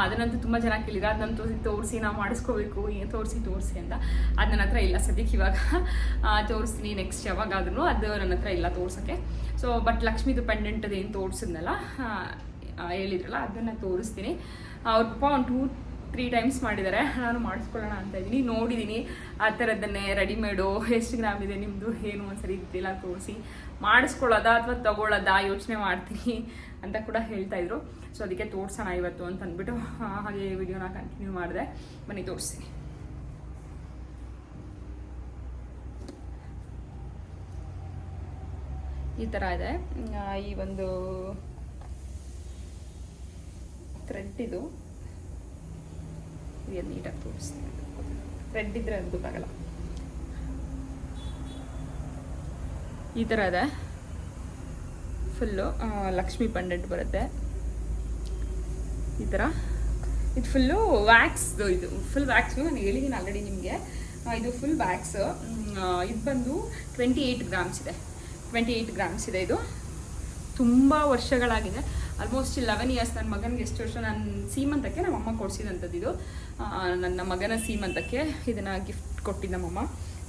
ಅದನ್ನಂತೂ ತುಂಬ ಜನ ಕೇಳಿದ್ರು. ಅದನ್ನ ತೋರಿಸಿ ತೋರಿಸಿ ನಾವು ಮಾಡಿಸ್ಕೋಬೇಕು. ಏನು ತೋರಿಸಿ ತೋರಿಸಿ ಅಂತ. ಅದು ನನ್ನ ಹತ್ರ ಇಲ್ಲ ಸದ್ಯಕ್ಕೆ ಇವಾಗ. ತೋರಿಸ್ತೀನಿ ನೆಕ್ಸ್ಟ್ ಯಾವಾಗಾದ್ರೂ. ಅದು ನನ್ನ ಹತ್ರ ಇಲ್ಲ ತೋರ್ಸೋಕ್ಕೆ. ಸೊ ಬಟ್ ಲಕ್ಷ್ಮೀದು ಪೆಂಡೆಂಟ್ ಏನು ತೋರಿಸಿದ್ನಲ್ಲ ಹೇಳಿದ್ರಲ್ಲ, ಅದನ್ನು ತೋರಿಸ್ತೀನಿ. ಅವ್ರ ಪಪ್ಪ ಒಂದು ಟೂ ತ್ರೀ ಟೈಮ್ಸ್ ಮಾಡಿದ್ದಾರೆ ನಾನು ಮಾಡಿಸ್ಕೊಳ್ಳೋಣ ಅಂತ ಇದ್ದೀನಿ. ನೋಡಿದ್ದೀನಿ ಆ ಥರದ್ದನ್ನೇ ರೆಡಿಮೇಡು ಎಷ್ಟು ಗ್ರಾಮ್ ಇದೆ ನಿಮ್ಮದು ಏನು ಒಂದ್ಸರಿ ಇದ್ದಿಲ್ಲ, ತೋರಿಸಿ. ಮಾಡಿಸ್ಕೊಳ್ಳೋದಾ ಅಥವಾ ತಗೊಳ್ಳೋದಾ ಯೋಚನೆ ಮಾಡ್ತೀನಿ. ಅಂತ ಕೂಡ ಹೇಳ್ತಾ ಇದ್ರು. ಸೊ ಅದಕ್ಕೆ ತೋರ್ಸೋಣ ಇವತ್ತು ಅಂತ ಅಂದ್ಬಿಟ್ಟು *laughs* ಹಾಗೆ ವಿಡಿಯೋನ ಕಂಟಿನ್ಯೂ ಮಾಡಿದೆ. ಬನ್ನಿ ತೋರಿಸ್ತೀನಿ ಈ ಥರ ಇದೆ. ಈ ಒಂದು ಥ್ರೆಡ್ ಇದು. ನೀಟಾಗಿ ತೋರಿಸ್ತೀನಿ ಥ್ರೆಡ್ ಇದ್ರೆ ಅದು ಗೊತ್ತಾಗಲ್ಲ ಈ ಥರ ಇದೆ. ಫುಲ್ಲು ಲಕ್ಷ್ಮಿ ಪಂಡೆಂಟ್ ಬರುತ್ತೆ. ಈ ಥರ. ಇದು ಫುಲ್ಲು ವ್ಯಾಕ್ಸ್ದು ಇದು ಫುಲ್ ವ್ಯಾಕ್ಸು ನಾನು ಹೇಳಿದ್ದೀನಿ ಆಲ್ರೆಡಿ ನಿಮಗೆ. ಇದು ಫುಲ್ ವ್ಯಾಕ್ಸ್ ಇದು ಬಂದು ಟ್ವೆಂಟಿ ಏಯ್ಟ್ ಗ್ರಾಮ್ಸ್ ಇದೆ. ಟ್ವೆಂಟಿ ಏಯ್ಟ್ ಗ್ರಾಮ್ಸ್ ಇದೆ ಇದು. ತುಂಬ ವರ್ಷಗಳಾಗಿದೆ. ಆಲ್ಮೋಸ್ಟ್ ಲೆವೆನ್ ಇಯರ್ಸ್ ನನ್ನ ಮಗನಿಗೆ ಎಷ್ಟು ವರ್ಷ ನನ್ನ ಸೀಮಂತಕ್ಕೆ ನಮ್ಮಮ್ಮ ಕೊಡಿಸಿದಂಥದ್ದು ಇದು. ನನ್ನ ಮಗನ ಸೀಮಂತಕ್ಕೆ ಇದನ್ನು ಗಿಫ್ಟ್ ಕೊಟ್ಟಿದ್ದ ನಮ್ಮಮ್ಮ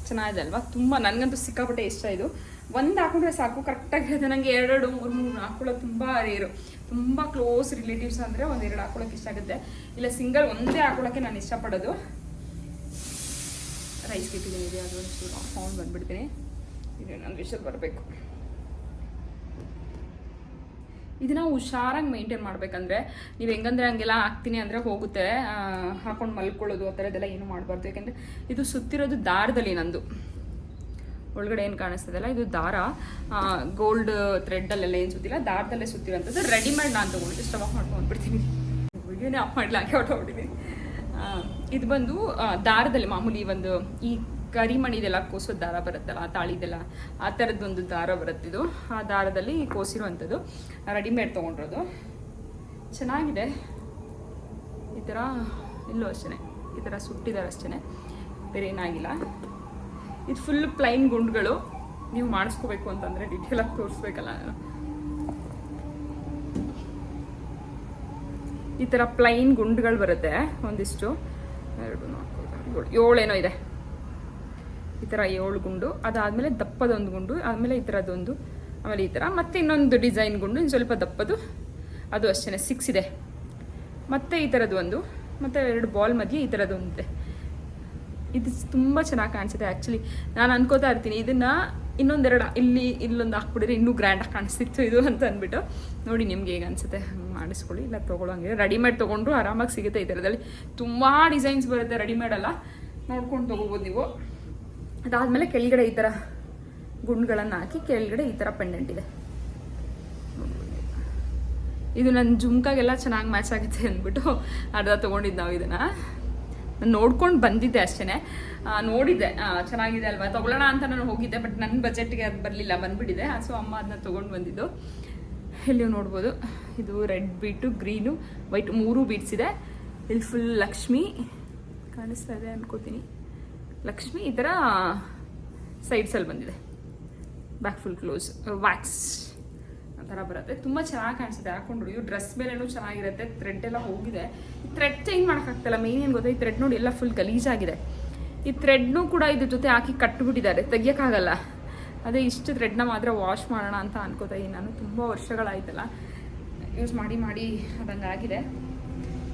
ಚೆನ್ನಾಗಿದೆ ಅಲ್ವಾ? ತುಂಬ, ನನಗಂತೂ ಸಿಕ್ಕಾಪಟ್ಟೆ ಇಷ್ಟ ಇದು. ಒಂದು ಹಾಕೊಂಡ್ರೆ ಸಾಕು ಕರೆಕ್ಟಾಗಿ ಹೇಳಿದೆ ನನಗೆ ಎರಡೆರಡು, ಮೂರು ಮೂರು ಹಾಕೊಳ್ಳೋದು ತುಂಬ ರೇರು ತುಂಬ ಕ್ಲೋಸ್ ರಿಲೇಟಿವ್ಸ್ ಅಂದರೆ ಒಂದು ಎರಡು ಹಾಕೊಳ್ಳೋಕೆ ಇಷ್ಟ ಆಗುತ್ತೆ. ಇಲ್ಲ ಸಿಂಗಲ್ ಒಂದೇ ಹಾಕೊಳ್ಳೋಕ್ಕೆ ನಾನು ಇಷ್ಟಪಡೋದು. ರೈಸ್ ಇಟ್ಟಿದ್ದೀನಿ ಇದೆ, ಅದು ಒಂಚೂರು ಫೌಂಡ್ ಬಂದ್ಬಿಡ್ತೀನಿ. ಇದು ನನ್ನ ವಿಷಲ್ ಬರಬೇಕು. ಇದನ್ನ ಹುಷಾರಾಗಿ ಮೇಂಟೈನ್ ಮಾಡಬೇಕಂದ್ರೆ, ನೀವು ಹೆಂಗಂದ್ರೆ ಹಂಗೆಲ್ಲ ಹಾಕ್ತೀನಿ ಅಂದರೆ ಹೋಗುತ್ತೆ. ಹಾಕೊಂಡು ಮಲ್ಕೊಳ್ಳೋದು, ಆ ಥರದ್ದೆಲ್ಲ ಏನು ಮಾಡಬಾರ್ದು. ಯಾಕೆಂದರೆ ಇದು ಸುತ್ತಿರೋದು ದಾರದಲ್ಲಿ ನಂದು. ಒಳಗಡೆ ಏನು ಕಾಣಿಸ್ತದಲ್ಲ, ಇದು ದಾರ. ಗೋಲ್ಡ್ ಥ್ರೆಡ್ಡಲ್ಲೆಲ್ಲ ಏನು ಸುತ್ತಿಲ್ಲ, ದಾರದಲ್ಲೇ ಸುತ್ತಿರೋಂಥದ್ದು. ರೆಡಿಮೇಡ್ ನಾನು ತೊಗೊಂಡು ಸ್ಟವ್ ಆಫ್ ಮಾಡ್ಕೊಂಡು ಬಂದ್ಬಿಡ್ತೀನಿ. ವಿಡಿಯೋನೇ ಆಫ್ ಹೊಟ್ಟೋಗ್ಬಿಟ್ಟಿದ್ದೀನಿ ಇದು ಬಂದು ದಾರದಲ್ಲಿ ಮಾಮೂಲಿ ಒಂದು, ಈ ಕರಿಮಣಿದೆಲ್ಲ ಕೋಸೋ ದಾರ ಬರುತ್ತಲ್ಲ, ಆ ತಾಳಿದೆಲ್ಲ, ಆ ಥರದ್ದೊಂದು ದಾರ ಬರುತ್ತಿದ್ದು ಆ ದಾರದಲ್ಲಿ ಕೋಸಿರುವಂಥದ್ದು ರೆಡಿಮೇಡ್ ತೊಗೊಂಡಿರೋದು. ಚೆನ್ನಾಗಿದೆ. ಈ ಥರ ಇಲ್ಲೂ ಅಷ್ಟೇ ಈ ಥರ ಸುಟ್ಟಿದ್ದಾರೆ ಅಷ್ಟೇ ಬೇರೆ ಏನಾಗಿಲ್ಲ ಇದು ಫುಲ್ ಪ್ಲೈನ್ ಗುಂಡುಗಳು. ನೀವು ಮಾಡಿಸ್ಕೋಬೇಕು ಅಂತಂದರೆ ಆಗಿ ತೋರಿಸ್ಬೇಕಲ್ಲ. ನಾನು ಈ ಥರ ಪ್ಲೈನ್ ಗುಂಡುಗಳು ಬರುತ್ತೆ ಒಂದಿಷ್ಟು. ಎರಡು, ನಾಲ್ಕು ಏಳೇನೋ ಇದೆ. ಈ ಥರ ಏಳು ಗುಂಡು. ಅದಾದಮೇಲೆ ದಪ್ಪದೊಂದು ಗುಂಡು. ಆದ್ಮೇಲೆ ಈ ಥರದ್ದೊಂದು ಆಮೇಲೆ ಈ ಥರ ಮತ್ತೆ ಇನ್ನೊಂದು ಡಿಸೈನ್ ಗುಂಡು. ಇನ್ನು ಸ್ವಲ್ಪ ದಪ್ಪದು. ಅದು ಅಷ್ಟೇ ಸಿಕ್ಸ್ ಇದೆ. ಮತ್ತೆ ಈ ಥರದ್ದು ಒಂದು ಮತ್ತು ಎರಡು ಬಾಲ್ ಮಧ್ಯೆ ಈ ಥರದ್ದು ಒಂದಿದೆ ಇದು ತುಂಬ ಚೆನ್ನಾಗಿ ಕಾಣಿಸುತ್ತೆ ಆ್ಯಕ್ಚುಲಿ ನಾನು ಅನ್ಕೋತಾ ಇರ್ತೀನಿ, ಇದನ್ನು ಇನ್ನೊಂದೆರಡು, ಇಲ್ಲಿ, ಇಲ್ಲೊಂದು ಹಾಕ್ಬಿಡಿದ್ರೆ ಇನ್ನೂ ಗ್ರ್ಯಾಂಡಾಗಿ ಕಾಣಿಸ್ತಿತ್ತು ಇದು ಅಂತ ಅಂದ್ಬಿಟ್ಟು. ನೋಡಿ ನಿಮ್ಗೆ ಹೇಗೆ ಅನಿಸುತ್ತೆ, ಮಾಡಿಸ್ಕೊಳ್ಳಿ. ಇಲ್ಲ, ತೊಗೊಳಂಗೆ. ರೆಡಿಮೇಡ್ ತೊಗೊಂಡ್ರು ಆರಾಮಾಗಿ ಸಿಗುತ್ತೆ ಈ ಥರದಲ್ಲಿ. ತುಂಬ ಡಿಸೈನ್ಸ್ ಬರುತ್ತೆ ರೆಡಿಮೇಡ್ ಅಲ್ಲ. ನೋಡ್ಕೊಂಡು ತೊಗೋಬೋದು ನೀವು. ಅದಾದಮೇಲೆ ಕೆಳಗಡೆ ಈ ಥರ ಗುಂಡ್ಗಳನ್ನು ಹಾಕಿ ಕೆಳಗಡೆ ಈ ಥರ ಪೆಂಡೆಂಟ್ ಇದೆ. ಇದು ನನ್ನ ಜುಮ್ಕಾಗೆಲ್ಲ ಚೆನ್ನಾಗಿ ಮ್ಯಾಚ್ ಆಗುತ್ತೆ ಅಂದ್ಬಿಟ್ಟು ಅರ್ಧ ತೊಗೊಂಡಿದ್ದು ನಾವು ಇದನ್ನು. ನಾನು ನೋಡ್ಕೊಂಡು ಬಂದಿದ್ದೆ ಅಷ್ಟೇ ನೋಡಿದ್ದೆ. ಚೆನ್ನಾಗಿದೆ ಅಲ್ವಾ? ತೊಗೊಳ್ಳೋಣ ಅಂತ ನಾನು ಹೋಗಿದ್ದೆ ಬಟ್ ನನ್ನ ಬಜೆಟ್ಗೆ ಅದು ಬರಲಿಲ್ಲ, ಬಂದುಬಿಟ್ಟಿದೆ. ಸೊ ಅಮ್ಮ ಅದನ್ನ ತೊಗೊಂಡು ಬಂದಿದ್ದು. ಇಲ್ಲಿ ನೋಡ್ಬೋದು. ಇದು ರೆಡ್ ಬೀಟು, ಗ್ರೀನು, ವೈಟ್ ಮೂರು ಬೀಟ್ಸ್ ಇದೆ. ಇಲ್ಲಿ ಫುಲ್ ಲಕ್ಷ್ಮಿ. ಕಾಣಿಸ್ತಾ ಇದೆ ಅನ್ಕೋತೀನಿ. ಲಕ್ಷ್ಮಿ ಈ ಥರ ಸೈಡ್ಸಲ್ಲಿ ಬಂದಿದೆ. ಬ್ಯಾಕ್ ಫುಲ್ ಕ್ಲೋಸ್ ವ್ಯಾಕ್ಸ್ ಥರ ಬರುತ್ತೆ. ತುಂಬ ಚೆನ್ನಾಗಿ ಕಾಣಿಸುತ್ತೆ. ಹಾಕೊಂಡು ಇವು ಡ್ರೆಸ್ ಮೇಲೆನೂ ಚೆನ್ನಾಗಿರುತ್ತೆ. ಥ್ರೆಡ್ ಎಲ್ಲ ಹೋಗಿದೆ. ಈ ಥ್ರೆಡ್ ಚೇಂಜ್ ಮಾಡೋಕ್ಕಾಗ್ತಿಲ್ಲ. ಮೇನ್ ಏನು ಗೊತ್ತಾ? ಈ ಥ್ರೆಡ್ ನೋಡಿ ಎಲ್ಲ ಫುಲ್ ಗಲೀಜಾಗಿದೆ. ಈ ಥ್ರೆಡ್ನು ಕೂಡ ಇದ್ರ ಜೊತೆ ಹಾಕಿ ಕಟ್ಬಿಟ್ಟಿದ್ದಾರೆ. ತೆಗಿಯೋಕ್ಕಾಗಲ್ಲ. ಅದೇ ಇಷ್ಟು ಥ್ರೆಡ್ನ ಮಾತ್ರ ವಾಶ್ ಮಾಡೋಣ ಅಂತ ಅನ್ಕೋತಾ ಇದ್ದೀನಿ ನಾನು. ತುಂಬ ವರ್ಷಗಳಾಯ್ತಲ್ಲ. ಯೂಸ್ ಮಾಡಿ ಮಾಡಿ ಅದಂಗೆ ಆಗಿದೆ.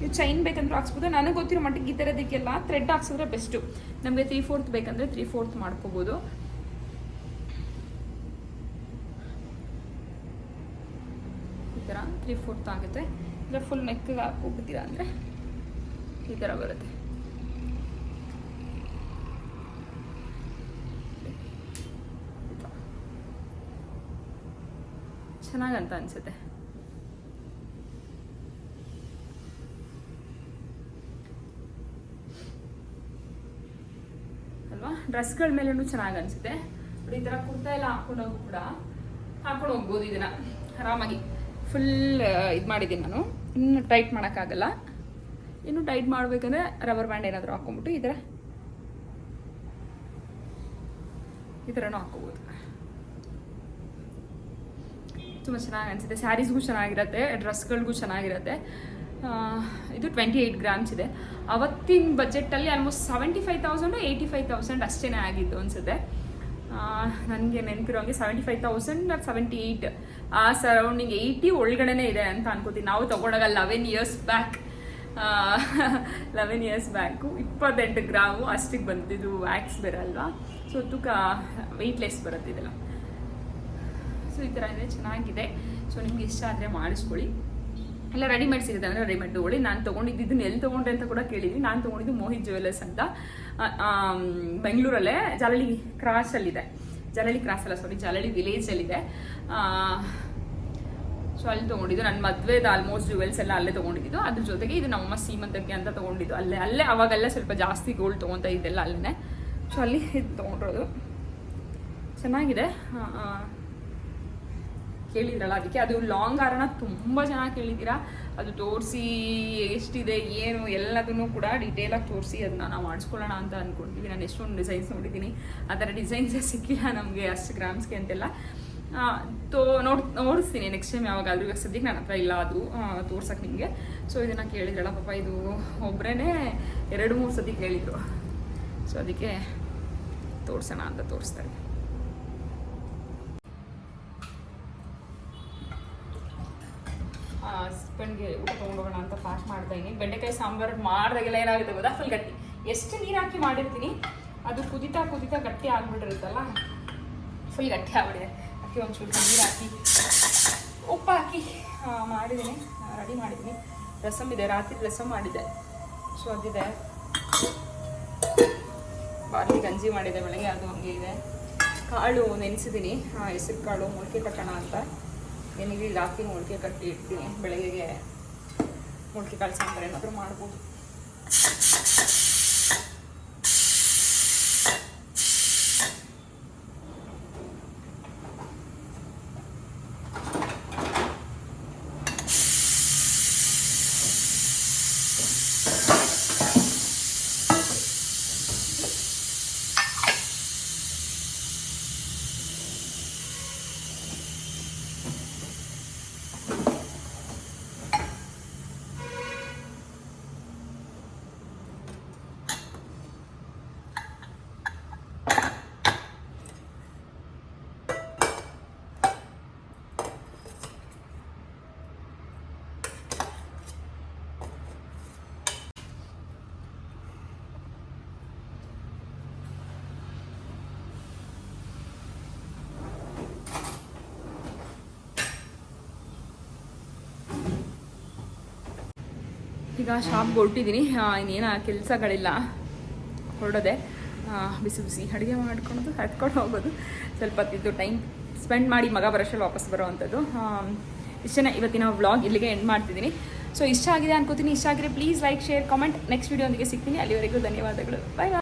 ನೀವು ಚೈನ್ ಬೇಕಂದ್ರೆ ಹಾಕ್ಸ್ಬೋದು. ನನಗೆ ಗೊತ್ತಿರೋ ಮಟ್ಟಿಗೆ ಈ ಥರದಕ್ಕೆಲ್ಲ ಥ್ರೆಡ್ ಹಾಕ್ಸಿದ್ರೆ ಬೆಸ್ಟು ನಮಗೆ ತ್ರೀ ಫೋರ್ತ್ ಬೇಕಂದರೆ ತ್ರೀ ಫೋರ್ತ್ ಮಾಡ್ಕೋಬೋದು ಈ ಥರ ತ್ರೀ ಫೋರ್ತ್ ಆಗುತ್ತೆ. ಇಲ್ಲ ಫುಲ್ ನೆಕ್ಗೆ ಹಾಕ್ಕೊಬಿಡ್ತೀರಾ ಅಂದರೆ ಈ ಥರ ಬರುತ್ತೆ. ಚೆನ್ನಾಗಂತ ಅನ್ಸುತ್ತೆ. ಅಲ್ವಾ? ಡ್ರೆಸ್ಗಳ ಮೇಲೂ ಚೆನ್ನಾಗಿ ಅನ್ಸುತ್ತೆ. ಈ ಥರ ಕುರ್ತಾ ಎಲ್ಲ ಹಾಕೊಂಡೋಗು ಕೂಡ. ಹಾಕೊಂಡು ಹೋಗ್ಬೋದು ಇದನ್ನ. ಆರಾಮಾಗಿ. ಫುಲ್ ಇದು ಮಾಡಿದ್ದೀನಿ ನಾನು. ಇನ್ನು ಟೈಟ್ ಮಾಡೋಕ್ಕಾಗಲ್ಲ. ಇನ್ನು ಟೈಟ್ ಮಾಡಬೇಕಂದ್ರೆ ರಬ್ಬರ್ ಬ್ಯಾಂಡ್ ಏನಾದರೂ ಹಾಕೊಂಡ್ಬಿಟ್ಟು ಈ ಥರ ಈ ಥರನೂ ಹಾಕೋಬೋದು ತುಂಬ ಚೆನ್ನಾಗಿ ಅನಿಸುತ್ತೆ. ಸ್ಯಾರೀಸ್ಗೂ ಚೆನ್ನಾಗಿರುತ್ತೆ ಡ್ರೆಸ್ಗಳಿಗೂ ಚೆನ್ನಾಗಿರುತ್ತೆ. ಇದು ಟ್ವೆಂಟಿ ಏಯ್ಟ್ ಗ್ರಾಮ್ಸ್ ಇದೆ. ಅವತ್ತಿನ ಬಜೆಟಲ್ಲಿ almost seventy five thousand eighty five thousand ಅಷ್ಟೇ ಆಗಿದ್ದು ಅನಿಸುತ್ತೆ ನನಗೆ ನೆನಪಿರೋಂಗೆ seventy five thousand seventy eight ಆ ಸರೌಂಡಿಂಗ್ ಏಯ್ಟಿ ಒಳಗಡೆನೇ ಇದೆ ಅಂತ ಅನ್ಕೋತೀನಿ. ನಾವು ತಗೊಂಡಾಗ eleven years back eleven years back ಇಪ್ಪತ್ತೆಂಟು ಗ್ರಾಮು ಅಷ್ಟಿಗೆ ಬಂದಿದ್ದು ವ್ಯಾಕ್ಸ್ ಬೇರೆ ಅಲ್ವಾ? ಸೊ ತೂಕ ವೆಯ್ಟ್ಲೆಸ್ ಬರುತ್ತೆ ಇದೆಲ್ಲ. ಸೊ ಈ ಥರ ಇದೆ, ಚೆನ್ನಾಗಿದೆ. ಸೊ ನಿಮ್ಗೆ ಇಷ್ಟ ಆದರೆ ಮಾಡಿಸ್ಕೊಳ್ಳಿ. ಎಲ್ಲ ರೆಡಿಮೇಡ್ ಸಿಗುತ್ತೆ ಅಂದರೆ ರೆಡಿಮೇಡ್ ತೊಗೊಳ್ಳಿ. ನಾನು ತೊಗೊಂಡಿದ್ದು ಇದನ್ನ ಎಲ್ಲಿ ತೊಗೊಂಡೆ ಅಂತ ಕೂಡ ಕೇಳಿದ್ವಿ ನಾನು ತೊಗೊಂಡಿದ್ದು ಮೋಹಿತ್ ಜ್ಯುವೆಲರ್ಸ್ ಅಂತ ಬೆಂಗಳೂರಲ್ಲೇ ಜಲಳಿ ಕ್ರಾಸಲ್ಲಿದೆ ಜಲಳಿ ಕ್ರಾಸ್ ಅಲ್ಲ ಸಾರಿ ಜಲಳಿ ವಿಲೇಜಲ್ಲಿದೆ ಸೊ ಅಲ್ಲಿ ತೊಗೊಂಡಿದ್ದು ನನ್ನ ಮದುವೆದ ಆಲ್ಮೋಸ್ಟ್ ಜುವೆಲ್ಸ್ ಎಲ್ಲ ಅಲ್ಲೇ ತಗೊಂಡಿದ್ದು. ಅದ್ರ ಜೊತೆಗೆ ಇದು ನಮ್ಮಮ್ಮ ಸೀಮಂತಕ್ಕೆ ಅಂತ ತಗೊಂಡಿದ್ದು. ಅಲ್ಲೇ ಅಲ್ಲೇ ಅವಾಗೆಲ್ಲ ಸ್ವಲ್ಪ ಜಾಸ್ತಿ ಗೋಲ್ಡ್ ತಗೊತಾ ಇದ್ದೆಲ್ಲ ಅಲ್ಲೇ. ಸೊ ಅಲ್ಲಿ ಇದು ತೊಗೊಂಡಿರೋದು. ಚೆನ್ನಾಗಿದೆ. ಕೇಳಿದ್ರಲ್ಲ, ಅದಕ್ಕೆ ಅದು ಲಾಂಗ್ ಆರನ ತುಂಬ ಚೆನ್ನಾಗಿ ಕೇಳಿದ್ದೀರಾ? ಅದು ತೋರಿಸಿ ಎಷ್ಟಿದೆ, ಏನು, ಎಲ್ಲದನ್ನು ಕೂಡ ಡೀಟೇಲಾಗಿ ತೋರಿಸಿ ಅದನ್ನ ನಾವು ಮಾಡಿಸ್ಕೊಳ್ಳೋಣ ಅಂತ ಅಂದ್ಕೊಂಡಿದ್ವಿ ನಾನು ಎಷ್ಟೊಂದು ಡಿಸೈನ್ಸ್ ನೋಡಿದ್ದೀನಿ. ಆ ಥರ ಡಿಸೈನ್ಸೇ ಸಿಕ್ಕಿಲ್ಲ ನಮಗೆ ಅಷ್ಟು ಗ್ರಾಮ್ಸ್ಗೆ ಅಂತೆಲ್ಲ. ತೋ, ನೋಡ್, ನೋಡಿಸ್ತೀನಿ. ನೆಕ್ಸ್ಟ್ ಟೈಮ್ ಯಾವಾಗಾದ್ರೂ ಇವಾಗ ಸದ್ಯಕ್ಕೆ ನನ್ನ ಹತ್ರ ಇಲ್ಲ ಅದು. ತೋರ್ಸಕ್ಕೆ ನಿಮಗೆ ಸೊ ಇದನ್ನು ಕೇಳಿದ್ರಲ್ಲ ಪಾಪ, ಇದು ಒಬ್ಬರೇ ಎರಡು ಮೂರು ಸತಿ ಕೇಳಿದ್ರು. ಸೊ ಅದಕ್ಕೆ ತೋರಿಸೋಣ ಅಂತ ತೋರಿಸ್ತಾರೆ ಹಸ್ಬೆಂಡ್ಗೆ ಊಟ ತೊಗೊಂಡೋಗೋಣ ಅಂತ ಪ್ಯಾಕ್ ಮಾಡ್ತಾ ಇದ್ದೀನಿ. ಬೆಂಡೆಕಾಯಿ ಸಾಂಬಾರು ಮಾಡಿದಾಗೆಲ್ಲ ಏನಾಗುತ್ತೆ ಗೊತ್ತಾ? ಫುಲ್ ಗಟ್ಟಿ. ಎಷ್ಟು ನೀರು ಹಾಕಿ ಮಾಡಿರ್ತೀನಿ, ಅದು ಕುದಿತಾ ಕುದಿತಾ ಗಟ್ಟಿ ಆಗ್ಬಿಟ್ಟಿರುತ್ತಲ್ಲ? ಫುಲ್ ಗಟ್ಟಿ ಆಗ್ಬಿಡಿದೆ ಅದಕ್ಕೆ ಒಂಚೂರು ನೀರು ಹಾಕಿ, ಉಪ್ಪು ಹಾಕಿ ಮಾಡಿದ್ದೀನಿ. ರೆಡಿ ಮಾಡಿದ್ದೀನಿ. ರಸಮ್ ಇದೆ, ರಾತ್ರಿ ರಸಮ್ ಮಾಡಿದ್ದೆ. ಸೊ ಅದಿದೆ. ಬಾರ್ಲಿ ಗಂಜಿ ಮಾಡಿದೆ, ಬೆಳಗ್ಗೆ ಅದು ಹಂಗೆ ಇದೆ. ಕಾಳು ನೆನೆಸಿದ್ದೀನಿ. ಹೆಸರು ಕಾಳು ಮೊಳಕೆ ಕಟ್ಟೋಣ ಅಂತ. ಏನಿಗೆ ಹಾಕಿ ಮೊಳಕೆ ಕಟ್ಟಿ ಇಡ್ತೀನಿ. ಬೆಳಗ್ಗೆಗೆ ಮೊಳಕೆ ಕಾಳು ಸಾಂಬಾರು ಏನಾದರೂ ಮಾಡ್ಬೋದು. ಈಗ ಶಾಪ್ಗೆ ಹೊರಟಿದ್ದೀನಿ ಇನ್ನೇನು ಕೆಲಸಗಳಿಲ್ಲ. ಹೊರಡೋದೆ. ಬಿಸಿ ಬಿಸಿ ಅಡುಗೆ ಮಾಡ್ಕೊಳೋದು, ಹತ್ಕೊಂಡು ಹೋಗೋದು. ಸ್ವಲ್ಪ ಹೊತ್ತಿದ್ದು ಟೈಮ್ ಸ್ಪೆಂಡ್ ಮಾಡಿ ಮಗ ಬರೋಷ್ಟಲ್ಲಿ ವಾಪಸ್ ಬರೋವಂಥದ್ದು. ಇಷ್ಟೇ ಇವತ್ತಿನ ವ್ಲಾಗ್ ಇಲ್ಲಿಗೆ ಎಂಡ್ ಮಾಡ್ತಿದ್ದೀನಿ ಸೊ ಇಷ್ಟ ಆಗಿದೆ ಅನ್ಕೋತೀನಿ. ಇಷ್ಟ ಆಗಿದ್ರೆ please like, share, comment. Next video ಒಂದಿಗೆ ಸಿಗ್ತೀನಿ. ಅಲ್ಲಿವರೆಗೂ ಧನ್ಯವಾದಗಳು. ಬಾಯ್